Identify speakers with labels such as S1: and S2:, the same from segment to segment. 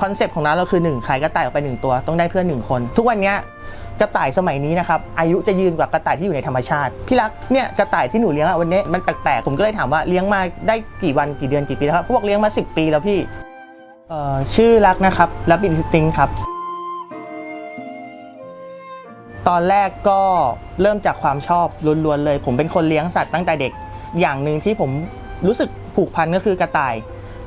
S1: คอนเซปต์ของร้านเราคือ1ขายกระต่ายออกไป 1 ตัวต้องได้เพื่อน 1 คน ทุกวันนี้กระต่ายสมัยนี้นะครับอายุจะยืนกว่ากระต่ายที่อยู่ในธรรมชาติพี่รักเนี่ยกระต่ายที่หนูเลี้ยงอะวันนี้มันแปลกๆผมก็เลยถามว่าเลี้ยงมาได้กี่วันกี่เดือนกี่ปีแล้วครับเขาบอกเลี้ยงมา 10 ปีแล้วพี่เอ่อชื่อรักนะครับรับบินสติ้งครับ ตอนแรกก็เริ่มจากความชอบล้วนๆเลย ผมเป็นคนเลี้ยงสัตว์ตั้งแต่เด็ก อย่างหนึ่งที่ผมรู้สึกผูกพันก็คือกระต่าย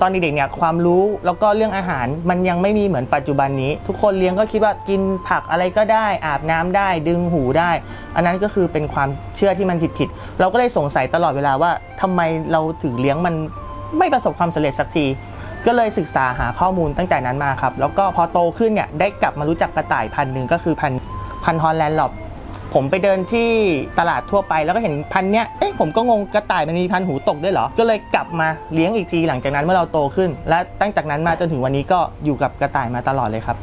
S1: ตอนเด็กๆเนี่ยความรู้แล้วก็เรื่องอาหารมันยังไม่มีเหมือนปัจจุบันนี้ ทุกคนเลี้ยงก็คิดว่ากินผักอะไรก็ได้อาบน้ำได้ ดึงหูได้ อันนั้นก็คือเป็นความเชื่อที่มันผิดๆเราก็เลยสงสัยตลอดเวลาว่าทำไมเราถึงเลี้ยงมันไม่ประสบความสำเร็จสักทีก็เลยศึกษาหาข้อมูลตั้งแต่นั้นมาครับ แล้วก็พอโตขึ้นเนี่ยได้กลับมารู้จักกระต่ายพันหนึ่งก็คือพันพันฮอลแลนด์หลอบ ผมไปเดินที่ตลาดทั่วไปแล้วก็เห็นพันเนี้ย เอ๊ะผมก็งงกระต่ายมันมีพันหูตกด้วยเหรอ ก็เลยกลับมาเลี้ยงอีกทีหลังจากนั้นเมื่อเราโตขึ้น และตั้งจากนั้นมาจนถึงวันนี้ก็อยู่กับกระต่ายมาตลอดเลยครับ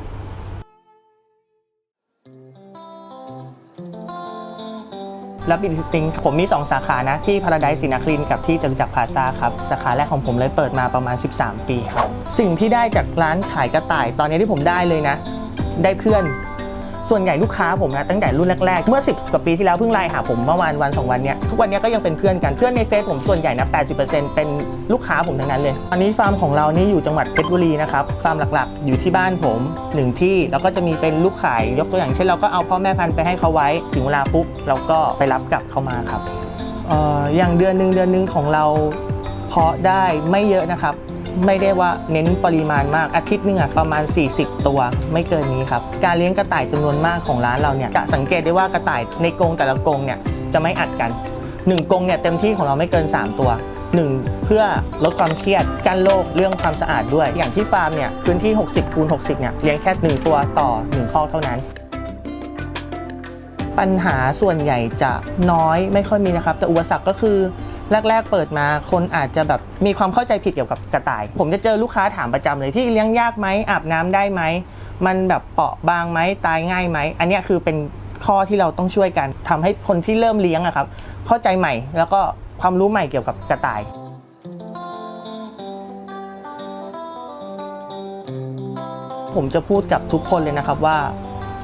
S1: รับบินสติงผมมี 2 สาขานะที่พาราไดซ์สินาคลินกับที่จตุจักรพาซาครับ สาขาแรกของผมเลยเปิดมาประมาณ 13 ปีครับ สิ่งที่ได้จากร้านขายกระต่าย ตอนนี้ที่ผมได้เลยนะ ได้เพื่อน ส่วนใหญ่ลูกค้าผมนะตั้งแต่รุ่นแรกๆ เมื่อ 10 กว่าปีที่แล้วเพิ่งไลน์หาผมเมื่อวานวันสองวันเนี้ยทุกวันเนี้ยก็ยังเป็นเพื่อนกันเพื่อนในเฟซผมส่วนใหญ่นะ 80%เป็นลูกค้าผมทั้งนั้นเลยอันนี้ฟาร์มของเรานี่อยู่จังหวัดเพชรบุรีนะครับฟาร์มหลักๆ อยู่ที่บ้านผมหนึ่งที่แล้วก็จะมีเป็นลูกขายยกตัวอย่างเช่นเราก็เอาพ่อแม่พันธุ์ไปให้เขาไว้ถึงเวลาปุ๊บเราก็ไปรับกลับเข้ามาครับอออย่างเดือนหนึ่งเดือนหนึ่งของเราเพาะได้ไม่เยอะนะครับ ไม่ได้ว่าเน้นปริมาณมากอาทิตย์หนึงอะประมาณ 40 ตัวไม่เกินนี้ครับ การเลี้ยงกระต่ายจำนวนมากของร้านเราเนี่ยจะสังเกตได้ว่ากระต่ายในกรงแต่ละกรงเนี่ยจะไม่อัดกัน1กรงเนี่ยเต็มที่ของเราไม่เกิน 3 ตัว 1 เพื่อลดความเครียดกั้นโรคเรื่องความสะอาดด้วย อย่างที่ฟาร์มเนี่ยพื้นที่ 60คูณ60เนี่ยเลี้ยงแค่ 1 ตัวต่อ 1 ข้อเท่านั้น ปัญหาส่วนใหญ่จะน้อยไม่ค่อยมีนะครับ แต่อุปสรรคก็คือ แรก ๆ เปิดมาคนอาจจะแบบมีความเข้าใจผิดเกี่ยวกับกระต่าย ผมจะเจอลูกค้าถามประจำเลยพี่เลี้ยงยากไหมอาบน้ำได้ไหมมันแบบเปราะบางไหมตายง่ายไหมอันนี้คือเป็นข้อที่เราต้องช่วยกันทำให้คนที่เริ่มเลี้ยงอะครับเข้าใจใหม่แล้วก็ความรู้ใหม่เกี่ยวกับกระต่ายผมจะพูดกับทุกคนเลยนะครับว่า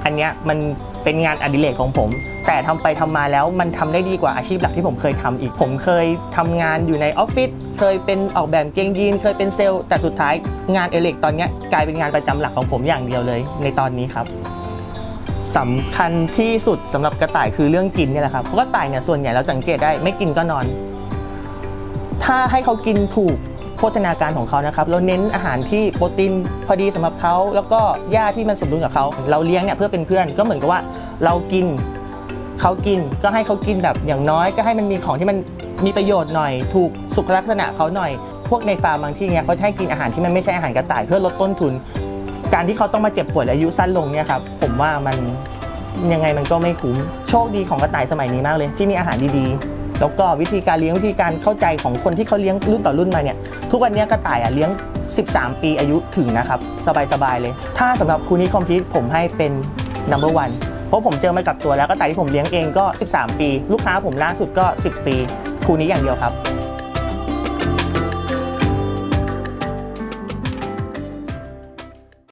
S1: อันเนี้ยมันเป็นงานอดิเรกของผม แต่ทำไปทำมาแล้วมันทำได้ดีกว่าอาชีพหลักที่ผมเคยทำอีก ผมเคยทำงานอยู่ในออฟฟิศเคยเป็นออกแบบเกงยีน เคยเป็นเซลล์ แต่สุดท้ายงานอดิเรกตอนเนี้ยกลายเป็นงานประจำหลักของผมอย่างเดียวเลย ในตอนนี้ครับสำคัญที่สุดสำหรับกระต่ายคือเรื่องกินเนี่ยแหละครับเพราะกระต่ายเนี่ยส่วนใหญ่เราสังเกตได้ไม่กินก็นอน ถ้าให้เขากินถูก ภชนาการของเขานะครับเราเน้นอาหารที่โปรตีนพอดีสำหรับเขาแล้วก็หญ้าที่มันสมดุลกับเขาเราเลี้ยงเนี่ยเพื่อเป็นเพื่อนก็เหมือนกับว่าเรากินเขากินก็ให้เขากินแบบอย่างน้อย ก็ให้มันมีของที่มันมีประโยชน์หน่อย ถูกสุขลักษณะเขาหน่อย พวกในฟาร์มบางที่เนี่ยเขาให้กินอาหารที่มันไม่ใช่อาหารกระต่ายเพื่อลดต้นทุน การที่เขาต้องมาเจ็บป่วยและอายุสั้นลงเนี่ยครับผมว่ามันยังไงมันก็ไม่คุ้มโชคดีของกระต่ายสมัยนี้มากเลย ที่มีอาหารดีๆ แล้วก็วิธีการเลี้ยงวิธีการเข้าใจของคนที่เขาเลี้ยงรุ่นต่อรุ่นมาเนี่ยทุกวันนี้กระต่ายอะเลี้ยง 13 ปีอายุถึงนะครับ สบายๆเลย ถ้าสำหรับคูนี้คอมพิวผมให้เป็น number one เพราะผมเจอมากับตัวแล้วกระต่ายที่ผมเลี้ยงเองก็ 13 ปี ลูกค้าผมล่าสุดก็ 10 ปีคูนี้อย่างเดียวครับ